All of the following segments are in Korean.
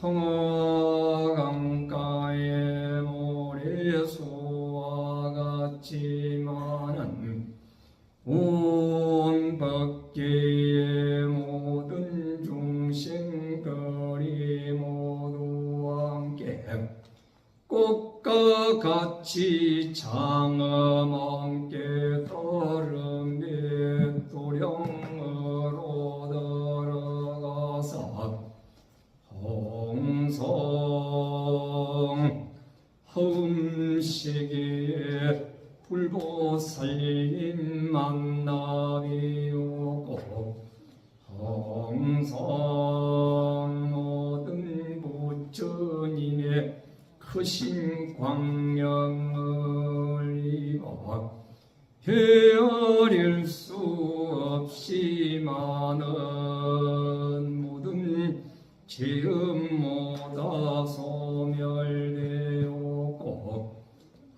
홍어강가의 모래소와 같지만은 온 밖의 모든 중생들이 모두 함께 꽃과 같이 장엄 함께 더른 홍성 허음시기에 불보살님 만나비 오고 홍성 모든 부처님의 크신 광명을 입어 헤아릴 수 없이 많은 죄음 모다 소멸되었고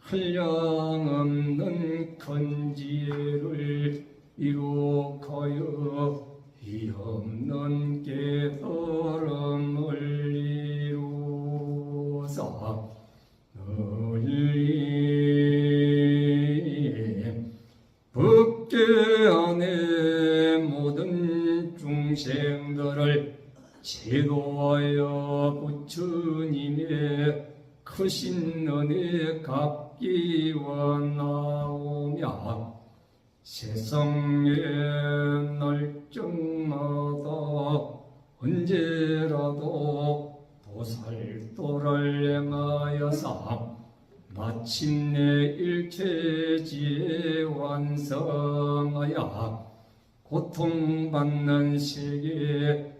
한량없는 큰 지혜를 이룩하여 이 없는 깨달음을 이루사 널리 법계 안에 모든 중생들을 제도하여 부처님의 크신 은혜 갚기와 나오며 세상의 날정마다. 언제라도 도살도를 행하여서 마침내 일체지에 완성하여 고통받는 세계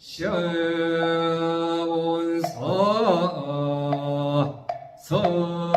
샤온사 서